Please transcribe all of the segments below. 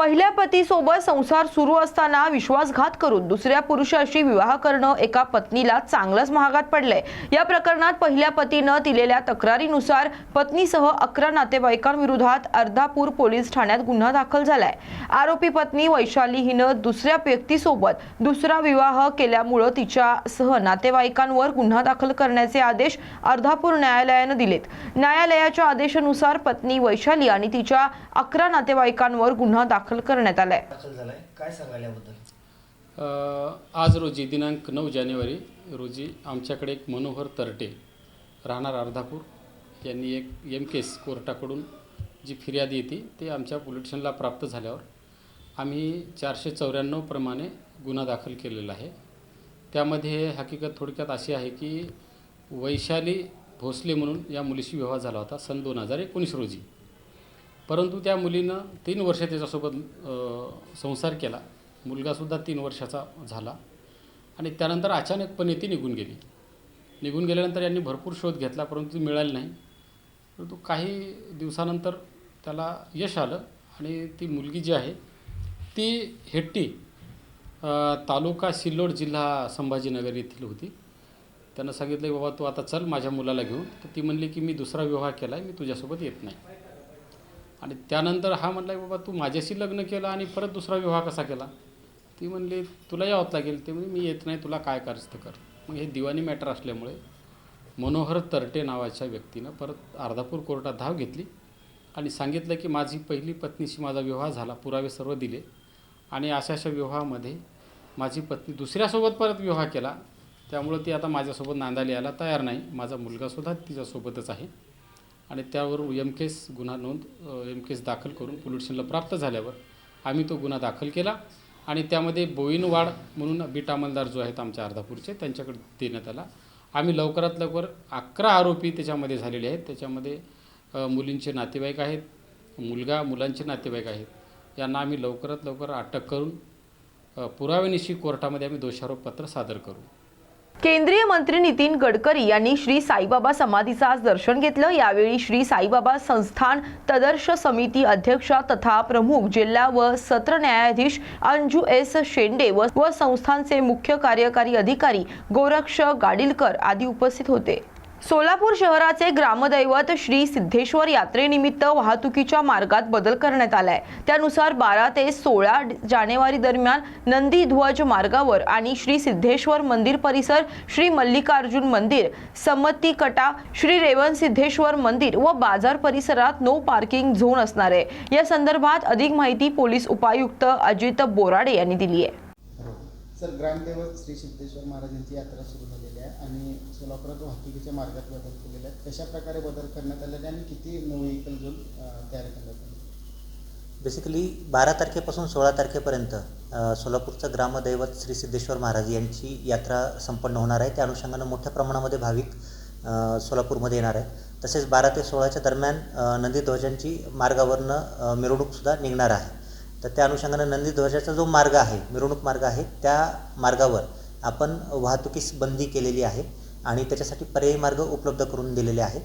पहिल्या पतीसोबत संसार सुरू असताना विश्वासघात करून दुसऱ्या पुरुषाशी विवाह करणं एका पत्नीला चांगलंच महागात पडलंय. या प्रकरणात पहिल्या पतीनं दिलेल्या तक्रारीनुसार पत्नीसह अकरा नातेवाईकांविरोधात अर्धापूर पोलीस ठाण्यात गुन्हा दाखल झालाय. आरोपी पत्नी वैशाली हिनं दुसऱ्या व्यक्तीसोबत दुसरा विवाह केल्यामुळं तिच्यासह नातेवाईकांवर गुन्हा दाखल करण्याचे आदेश अर्धापूर न्यायालयानं दिलेत. न्यायालयाच्या आदेशानुसार पत्नी वैशाली आणि तिच्या अकरा नातेवाईकांवर गुन्हा दाखल करण्यात आलाय. दाखल झालाय. काय सांगाल याबद्दल अ, आज रोजी दिनांक नऊ जानेवारी रोजी आमच्याकडे एक मनोहर तरटे राहणार अर्धापूर. यांनी एक एम केस कोर्टाकडून जी फिर्याद येते ते आमच्या पोलीस स्टेशनला प्राप्त झाल्यावर आम्ही चारशे चौऱ्याण्णव प्रमाणे गुन्हा दाखल केलेला आहे. त्यामध्ये हकीकत थोडक्यात अशी आहे की वैशाली भोसले म्हणून या मुलीशी विवाह झाला होता सन दोन हजार एकोणीस रोजी. परंतु त्या मुलीनं तीन वर्ष त्याच्यासोबत संसार केला. मुलगासुद्धा तीन वर्षाचा झाला. आणि त्यानंतर अचानकपणे ती निघून गेली. निघून गेल्यानंतर यांनी भरपूर शोध घेतला परंतु ती मिळाली नाही. परंतु काही दिवसानंतर त्याला यश आलं आणि ती मुलगी जी आहे ती हेट्टी तालुका सिल्लोड जिल्हा संभाजीनगर येथील होती. त्यांना सांगितलं बाबा तू आता चल माझ्या मुलाला घेऊन. तर ती म्हणली की मी दुसरा विवाह केला आहे मी तुझ्यासोबत येत नाही. आणि त्यानंतर हा म्हणला की बाबा तू माझ्याशी लग्न केलं आणि परत दुसरा विवाह कसा केला? ती म्हणली तुला यावंच लागेल. ते म्हणजे मी येत नाही तुला काय करायचं ते कर. मग हे दिवाणी मॅटर असल्यामुळे मनोहर तरटे नावाच्या व्यक्तीनं परत अर्धापूर कोर्टात धाव घेतली आणि सांगितलं की माझी पहिली पत्नीशी माझा विवाह झाला पुरावे सर्व दिले आणि अशा अशा विवाहामध्ये माझी पत्नी दुसऱ्यासोबत परत विवाह केला. त्यामुळं ती आता माझ्यासोबत नांदायला यायला तयार नाही. माझा मुलगासुद्धा तिच्यासोबतच आहे. आणि त्यावर एम केस गुन्हा नोंद एम केस दाखल करून पोलीस स्टेशनला प्राप्त झाल्यावर आम्ही तो गुन्हा दाखल केला. आणि त्यामध्ये बोईनवाड म्हणून बीट अंमलदार जो आहेत आमच्या अर्धापूरचे त्यांच्याकडे देण्यात आला. आम्ही लवकरात लवकर अकरा आरोपी त्याच्यामध्ये झालेले आहेत. त्याच्यामध्ये मुलींचे नातेवाईक आहेत मुलगा मुलांचे नातेवाईक आहेत. यांना आम्ही लवकरात लवकर अटक करून पुराव्यानिशी कोर्टामध्ये आम्ही दोषारोपपत्र सादर करू. केंद्रीय मंत्री नितीन गडकरी यांनी श्री साईबाबा समाधीचं आज दर्शन घेतलं. यावेळी श्री साईबाबा संस्थान तदर्श समिती अध्यक्षा तथा प्रमुख जिल्हा व सत्र न्यायाधीश अंजू एस शेंडे व व संस्थानचे मुख्य कार्यकारी अधिकारी गोरक्ष गाडीलकर आदी उपस्थित होते. सोलापूर शहराचे ग्रामदैवत श्री सिद्धेश्वर यात्रेनिमित्त वाहतुकीच्या मार्गात बदल करण्यात आलाय. त्यानुसार बारा ते सोळा जानेवारी दरम्यान नंदी ध्वज मार्गावर आणि श्री सिद्धेश्वर मंदिर परिसर श्री मल्लिकार्जुन मंदिर संमती कटा श्री रेवन सिद्धेश्वर मंदिर व बाजार परिसरात नो पार्किंग झोन असणार आहे. या संदर्भात अधिक माहिती पोलीस उपायुक्त अजित बोराडे यांनी दिली आहे. सर ग्रामदैवत श्री सिद्धेश्वर यात्रा सुरू आहे आणि सोलापुरात वाहतुकीच्या मार्गात बदल केलेले आहेत. कशा प्रकारे बदल करण्यात आलेले आणि किती व्हेकल झोन तयार करण्यात आले बेसिकली बारा तारखेपासून सोळा तारखेपर्यंत सोलापूरचं ग्रामदैवत श्री सिद्धेश्वर महाराज यांची यात्रा संपन्न होणार आहे. त्या अनुषंगानं मोठ्या प्रमाणामध्ये भाविक सोलापूरमध्ये येणार आहे तसेच बारा ते सोळाच्या दरम्यान नंदीध्वजांची मार्गावरनं मिरवणूकसुद्धा निघणार आहे. तर त्या अनुषंगानं नंदीध्वजाचा जो मार्ग आहे मिरवणूक मार्ग आहे त्या मार्गावर आपण वाहतुकीस बंदी केलेली आहे आणि त्याच्यासाठी पर्यायी मार्ग उपलब्ध करून दिलेले आहेत.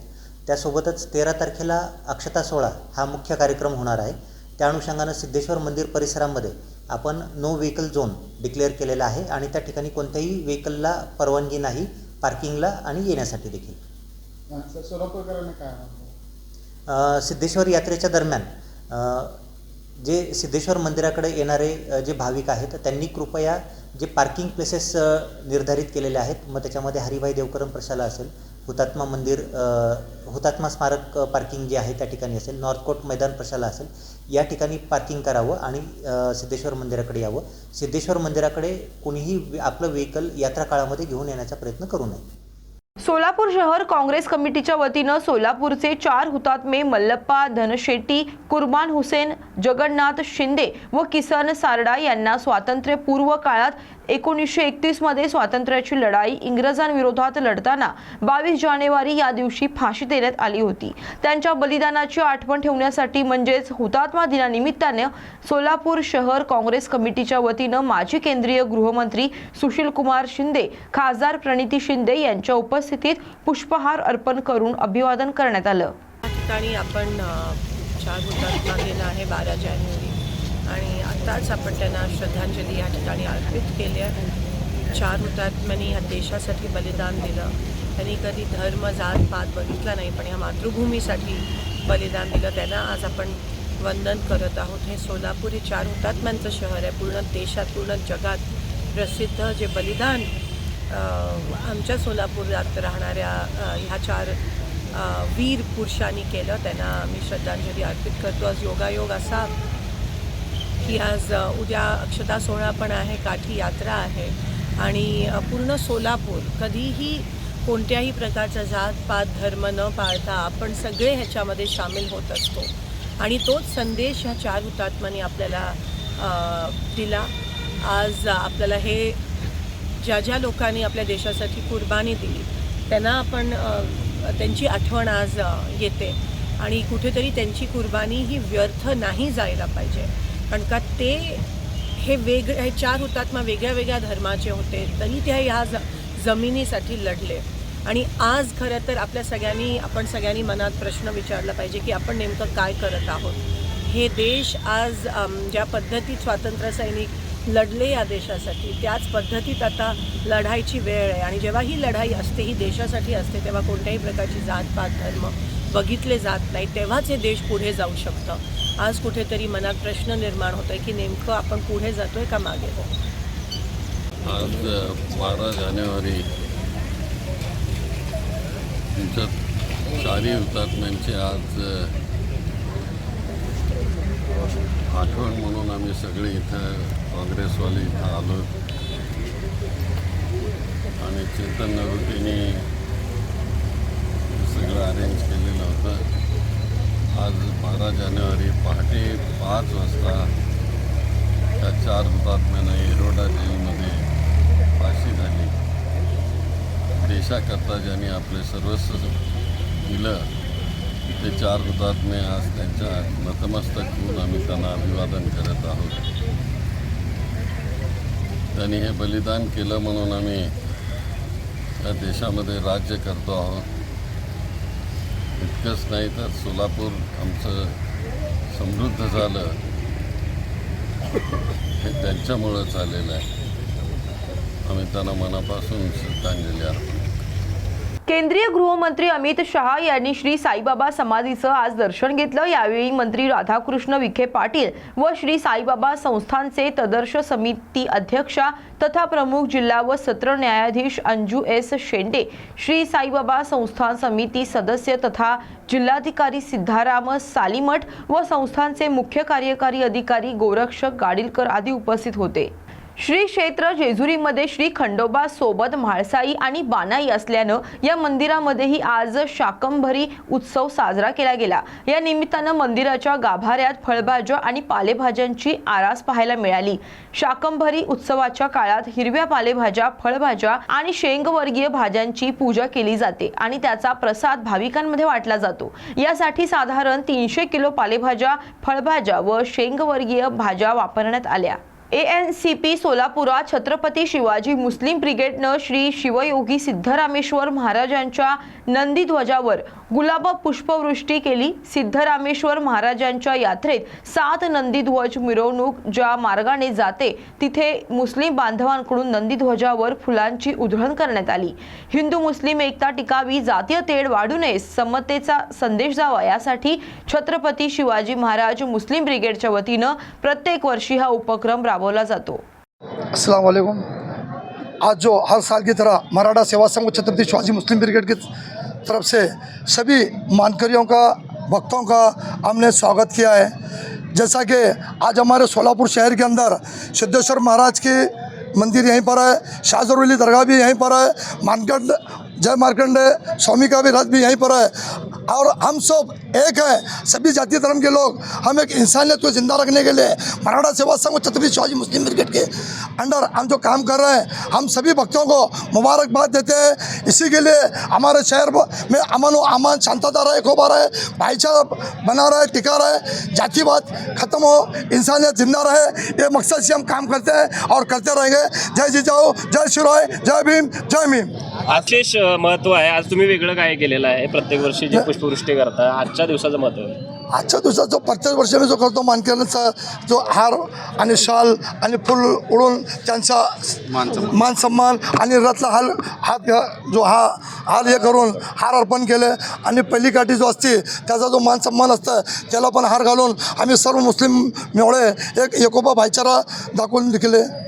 त्यासोबतच तेरा तारखेला अक्षता सोहळा हा मुख्य कार्यक्रम होणार आहे. त्या अनुषंगानं सिद्धेश्वर मंदिर परिसरामध्ये आपण नो व्हेकल झोन डिक्लेअर केलेला आहे आणि त्या ठिकाणी कोणत्याही व्हेकलला परवानगी नाही पार्किंगला आणि येण्यासाठी देखील. सिद्धेश्वर यात्रेच्या दरम्यान जे सिद्धेश्वर मंदिराकडे येणारे जे भाविक आहेत त्यांनी कृपया जे पार्किंग प्लेसेस निर्धारित केलेले आहेत मग त्याच्यामध्ये हरिभाई देवकरम प्रशाला असेल हुतात्मा मंदिर हुतात्मा स्मारक पार्किंग जे आहे त्या ठिकाणी असेल नॉर्थकोट मैदान प्रशाला असेल या ठिकाणी पार्किंग करावं आणि सिद्धेश्वर मंदिराकडे यावं. सिद्धेश्वर मंदिराकडे कोणीही आपलं व्हेकल यात्रा काळामध्ये घेऊन येण्याचा प्रयत्न करू नये. सोलापूर शहर काँग्रेस कमिटीच्या वतीनं सोलापूरचे चार हुतात्मे मल्लप्पा धनशेट्टी कुर्बान हुसेन जगन्नाथ शिंदे व किसन सारडा यांना स्वातंत्र्यपूर्व काळात एकोणीसशे एकतीसमध्ये स्वातंत्र्याची लढाई इंग्रजांविरोधात लढताना बावीस जानेवारी या दिवशी फाशी देण्यात आली होती. त्यांच्या बलिदानाची आठवण ठेवण्यासाठी म्हणजेच हुतात्मा दिनानिमित्ताने सोलापूर शहर काँग्रेस कमिटीच्या वतीनं माजी केंद्रीय गृहमंत्री सुशीलकुमार शिंदे खासदार प्रणिती शिंदे यांच्या उपस्थितीत पुष्पहार अर्पण करून अभिवादन करण्यात आलं. ठिकाणी आपण चार हुतात्मा गेला आहे बारा जानेवारी. आणि आपण त्यांना श्रद्धांजली या ठिकाणी अर्पित केली आहे. चार हुतात्म्यांनी ह्या देशासाठी बलिदान दिलं. त्यांनी कधी धर्म जात पात बघितला नाही पण ह्या मातृभूमीसाठी बलिदान दिलं. त्यांना आज आपण वंदन करत आहोत. हे सोलापूर हे चार हुतात्म्यांचं शहर आहे. पूर्ण देशात पूर्ण जगात प्रसिद्ध जे बलिदान आमच्या सोलापुरात राहणाऱ्या ह्या चार वीर पुरुषांनी केलं त्यांना आम्ही श्रद्धांजली अर्पित करतो. आज योगायोग असा की आज उद्या अक्षता सोहळा पण आहे काठी यात्रा आहे आणि पूर्ण सोलापूर कधीही कोणत्याही प्रकारचा जात पात धर्म न पाळता आपण सगळे ह्याच्यामध्ये सामील होत असतो. आणि तोच संदेश ह्या चार हुतात्म्यांनी आपल्याला दिला. आज आपल्याला हे ज्या ज्या लोकांनी आपल्या देशासाठी कुर्बानी दिली त्यांना आपण त्यांची आठवण आज येते. आणि कुठेतरी त्यांची कुर्बानी ही व्यर्थ नाही जायला पाहिजे. कारण का ते हे वेग हे चार हुतात्मा वेगळ्या वेगळ्या धर्माचे होते तरी ते ह्या ज जमिनीसाठी लढले. आणि आज खरं तर आपल्या सगळ्यांनी आपण सगळ्यांनी मनात प्रश्न विचारला पाहिजे की आपण नेमकं काय करत आहोत. हे देश आज ज्या पद्धतीत स्वातंत्र्यसैनिक लढले या देशासाठी त्याच पद्धतीत आता लढाईची वेळ आहे. आणि जेव्हा ही लढाई असते ही देशासाठी असते तेव्हा कोणत्याही प्रकारची जात पात धर्म बघितले जात नाही तेव्हाच हे देश पुढे जाऊ शकतं. आज कुठेतरी मनात प्रश्न निर्माण होतो आहे की नेमकं आपण पुढे जातो आहे का मागे? आज बारा जानेवारी तुमच्या चारही हुतात्म्यांची आज आठवण म्हणून आम्ही सगळे इथं काँग्रेसवाले इथं आलो. आणि चेतन नरुटीने सगळं अरेंज केलेलं होतं. आज बारा जानेवारी पहाटे पाच वाजता त्या चार हुतात्म्यांना एरोडा जेलमध्ये फाशी झाली. देशाकरता ज्यांनी आपले सर्वस्व दिलं ते चार हुतात्मे आज त्यांच्या नतमस्तक होऊन आम्ही त्यांना अभिवादन करत आहोत. त्यांनी हे बलिदान केलं म्हणून आम्ही या देशामध्ये राज्य करतो आहोत. इतकंच नाही तर सोलापूर आमचं समृद्ध झालं. हे त्यांच्यामुळं आलेलं आहे. आम्ही त्यांना मनापासून श्रद्धांजली अर्पण केंद्रीय गृहमंत्री अमित शहा यांनी श्री साईबाबा समाधीचं आज दर्शन घेतलं. यावेळी मंत्री राधाकृष्ण विखे पाटील व श्री साईबाबा संस्थानचे तदर्श समिती अध्यक्षा तथा प्रमुख जिल्हा व सत्र न्यायाधीश अंजू एस शेंडे श्री साईबाबा संस्थान समिती सदस्य तथा जिल्हाधिकारी सिद्धाराम सालीमठ व संस्थानचे मुख्य कार्यकारी अधिकारी गोरक्षक गाडीलकर आदी उपस्थित होते. श्री क्षेत्र जेजुरीमध्ये श्री खंडोबा सोबत म्हाळसाई आणि बानाई असल्यानं या मंदिरामध्येही आज शाकंभरी उत्सव साजरा केला गेला. या निमित्तानं मंदिराच्या गाभाऱ्यात फळभाज्या आणि पालेभाज्यांची आरास पाहायला मिळाली. शाकंभरी उत्सवाच्या काळात हिरव्या पालेभाज्या फळभाज्या आणि शेंगवर्गीय भाज्यांची पूजा केली जाते आणि त्याचा प्रसाद भाविकांमध्ये वाटला जातो. यासाठी साधारण तीनशे किलो पालेभाज्या फळभाज्या व शेंगवर्गीय भाज्या वापरण्यात आल्या. ए एन सी पी सोलापुरात छत्रपती शिवाजी मुस्लिम ब्रिगेडनं श्री शिवयोगी सिद्धरामेश्वर महाराजांच्या नंदीध्वजावर गुलाब पुष्पवृष्टी केली. सिद्धरामेश्वर महाराजांच्या यात्रेत सात नंदीध्वज मिरवणूक ज्या मार्गाने जाते तिथे मुस्लिम बांधवांकडून नंदीध्वजावर फुलांची उधळण करण्यात आली. हिंदू मुस्लिम एकता टिकावी जातीय तेढ वाढू नये समतेचा संदेश जावा यासाठी छत्रपती शिवाजी महाराज मुस्लिम ब्रिगेडच्या वतीनं प्रत्येक वर्षी हा उपक्रम राबवला जातो. अस्सलाम आज जो हर साल की तरह मराठा सेवा संघ छत्रपति शिवाजी मुस्लिम ब्रिगेड की तरफ से सभी मानकरियों का भक्तों का हमने स्वागत किया है। जैसा कि आज हमारे सोलापुर शहर के अंदर सिद्धेश्वर महाराज की मंदिर यहीं पर है शाहजरवली दरगाह भी यहीं पर है मानकंड जय मार्कंड, स्वामी का भी रथ भी यहीं पर है। और हम सब एक है, सभी जाति धर्म के लोग। हम एक इंसानियत को ज़िंदा रखने के लिए मराठा सेवा संघ छत्रपति शिवाजी मुस्लिम ब्रिगेड के अंडर हम जो काम कर रहे हैं, हम सभी भक्तों को मुबारकबाद देते हैं। इसी के लिए हमारे शहर में अमन व अमान, शांतता रहे, खोबा रहे, भाईचारा बना रहे, टिका रहे, जातिवाद खत्म हो, इंसानियत ज़िंदा रहे, ये मकसद से हम काम करते हैं और करते रहेंगे। जय जिजाऊ, जय शिवराय जय भीम जय भीम। विशेष महत्त्व आहे. आज तुम्ही वेगळं काय केलेलं आहे? प्रत्येक वर्षी जे पुष्पवृष्टी करता आजच्या दिवसाचं महत्त्व आहे. आजच्या दिवसात जो प्रत्येक वर्षाने जो करतो मानकऱ्यांचा जो हार आणि शाल आणि फुल उडून त्यांचा मान सन्मान. आणि रथला हाल हात घ्या- जो हा हार हे करून हार अर्पण केले. आणि पहिली काठी जो असते त्याचा जो मान सन्मान असतं त्याला पण हार घालून आम्ही सर्व मुस्लिम मिळवळे एक एकोपा भाईचारा दाखवून दिले.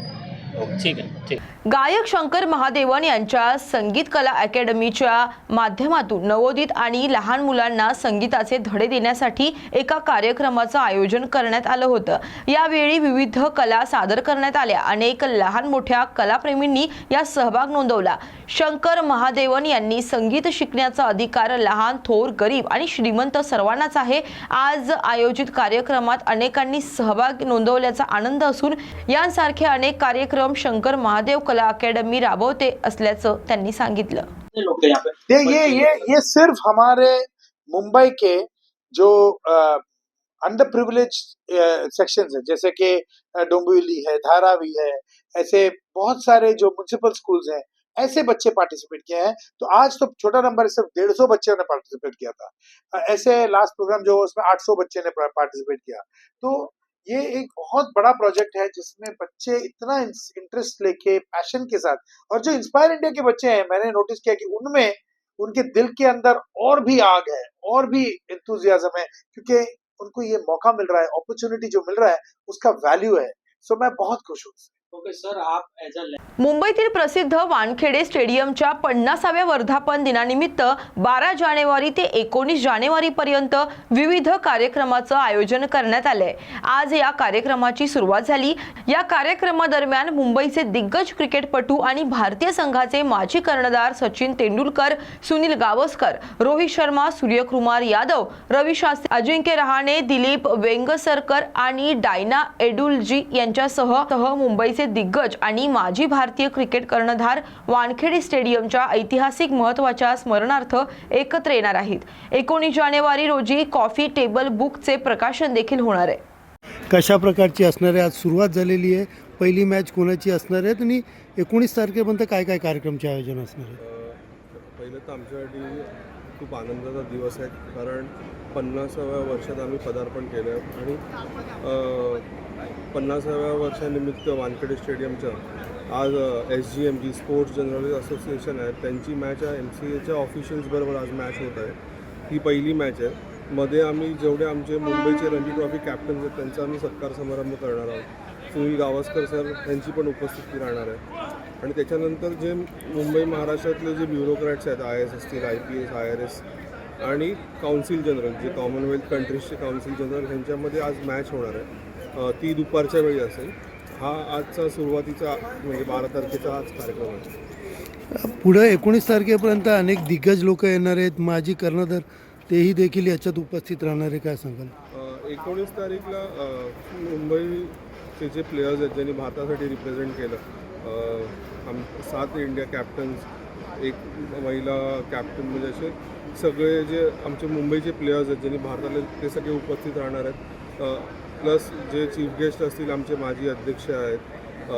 गायक शंकर महादेवन यांच्या संगीत कला अकॅडमीच्या माध्यमातून नवोदित आणि लहान मुलांना संगीताचे धडे देण्यासाठी एका कार्यक्रमाचं आयोजन करण्यात आलं होतं. यावेळी विविध कला सादर करण्यात आल्या. अनेक लहान मोठ्या कलाप्रेमींनी या सहभाग नोंदवला. शंकर महादेवन यांनी संगीत शिकण्याचा अधिकार लहान थोर गरीब आणि श्रीमंत सर्वांनाच आहे. आज आयोजित कार्यक्रमात अनेकांनी सहभाग नोंदवल्याचा आनंद असून यांसारखे अनेक कार्यक्रम शंकर महादेव कला अकॅडमी राबवते असल्याचं त्यांनी सांगितलं. ये ये ये ये सिर्फ़ हमारे मुंबई के जो अंडर प्रिविलेज सेक्शंस है जैसे कि डोंबिवली है धारावी है ऐसे बहुत सारे जो म्यूनसिपल स्कूल्स हैं ऐसे बच्चे पार्टिसिपेट किए हैं तो आज तो छोटा नंबर सिर्फ़ डेढ़ सौ बच्चों ने पार्टिसिपेट किया था। ऐसे लास्ट प्रोग्राम जो उसमें आठ सौ बच्चे ने पार्टिसिपेट किया। तो ये एक बहुत बड़ा प्रोजेक्ट है जिसमें बच्चे इतना इंटरेस्ट लेके पैशन के साथ, और जो इंस्पायर इंडिया के बच्चे हैं, मैंने नोटिस किया कि उनमें, उनके दिल के अंदर और भी आग है, और भी इंतुजियाजम है, क्योंकि उनको ये मौका मिल रहा है अपॉर्चुनिटी जो मिल रहा है, उसका वैल्यू है। सो मैं बहुत खुश हूँ। मुंबईतील प्रसिद्ध वानखेडे स्टेडियमच्या पन्नासाव्या वर्धापन दिनानिमित्त बारा जानेवारी ते एकोणीस जानेवारी पर्यंत विविध कार्यक्रमाचं आयोजन करण्यात आलंय. आज या कार्यक्रमाची सुरुवात झाली. या कार्यक्रमादरम्यान मुंबईचे दिग्गज क्रिकेटपटू आणि भारतीय संघाचे माजी कर्णधार सचिन तेंडुलकर सुनील गावस्कर रोहित शर्मा सूर्यकुमार यादव रवी शास्त्री अजिंक्य रहाणे दिलीप वेंगसरकर आणि डायना एडुलजी यांच्यासह मुंबई मुंबईचे दिग्गज आणि माजी भारतीय क्रिकेट कर्णधार वानखेडे स्टेडियमच्या ऐतिहासिक महत्त्वाच्या स्मरणार्थ एकत्र येणार आहेत. एकोणीस जानेवारी रोजी कॉफी टेबल बुकचे प्रकाशन देखील होणार आहे. कशा प्रकारची असणार आहे? आज सुरुवात झालेली आहे. पहिली मॅच कोणाची असणार आहे? आणि एकोणीस तारखेपर्यंत काय काय कार्यक्रमचे आयोजन असणार आहे? पहिलं तर आमच्यासाठी खूप आनंदाचा दिवस आहे कारण पन्नासाव्या वर्षात आम्ही पदार्पण केलं आणि पन्नासाव्या वर्षानिमित्त वानखेडे स्टेडियमचं आज S G M G sports journalist association आहे. त्यांची मॅच आहे. एम सी एच्या ऑफिशियल्सबरोबर आज मॅच होत आहे. ही पहिली मॅच आहे. मध्ये आम्ही जेवढे आमचे मुंबईचे रणजी ट्रॉफी कॅप्टन्स आहेत त्यांचा आम्ही सत्कार समारंभ करणार आहोत. सुनील गावस्कर सर यांची पण उपस्थिती राहणार आहे. आणि त्याच्यानंतर जे मुंबई महाराष्ट्रातले जे ब्युरोक्रॅट्स आहेत आय एस असतील I P S I R S आणि काउन्सिल जनरल जे कॉमनवेल्थ कंट्रीजचे काउन्सिल जनरल ह्यांच्यामध्ये आज मॅच होणार आहे. ती दुपारच्या वेळी असेल. हा आजचा सुरुवातीचा म्हणजे बारा तारखेचा आज कार्यक्रम आहे. पुढं एकोणीस तारखेपर्यंत अनेक दिग्गज लोक येणार आहेत. माजी कर्णधार तेही देखील याच्यात उपस्थित राहणार आहे. काय सांगाल? एकोणीस तारीखला मुंबईचे जे प्लेयर्स आहेत ज्यांनी भारतासाठी रिप्रेझेंट केलं आम सात इंडिया कॅप्टन्स एक महिला कॅप्टन म्हणजे असे सगळे जे आमचे मुंबईचे प्लेयर्स आहेत ज्यांनी भारताला ते सगळे उपस्थित राहणार आहेत. प्लस जे चीफ गेस्ट असतील आमचे माजी अध्यक्ष आहेत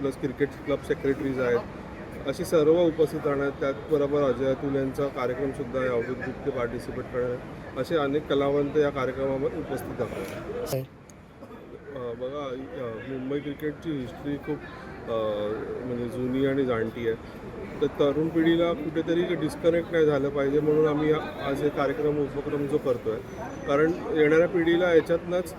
प्लस क्रिकेट क्लब सेक्रेटरीज आहेत अशी सर्व उपस्थित राहणार. आहेत त्याचबरोबर अजय अतुल यांचा कार्यक्रमसुद्धा आहे अवधूत गुप्ते पार्टिसिपेट करणार असे अनेक कलावंत या कार्यक्रमामध्ये उपस्थित आहेत. अ, बघा मुंबई क्रिकेटची हिस्ट्री खूप म्हणजे जुनी आणि जाणती आहे. तर तरुण पिढीला कुठेतरी डिस्कनेक्ट नाही झालं पाहिजे म्हणून आम्ही आज हे कार्यक्रम उपक्रम जो करतो आहे कारण येणाऱ्या पिढीला याच्यातनंच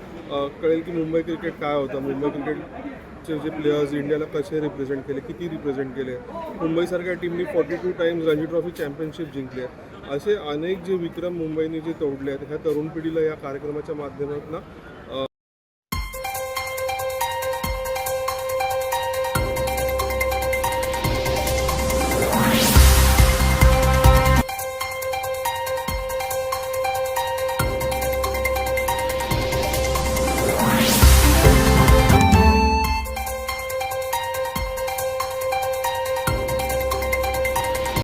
कळेल की मुंबई क्रिकेट काय होतं. मुंबई क्रिकेटचे जे प्लेयर्स इंडियाला कसे रिप्रेझेंट केले किती रिप्रेझेंट केले. मुंबईसारख्या टीमनी forty two times Ranji trophy championship जिंकली आहे. असे अनेक जे विक्रम मुंबईने जे तोडले आहेत ह्या तरुण पिढीला या कार्यक्रमाच्या माध्यमातून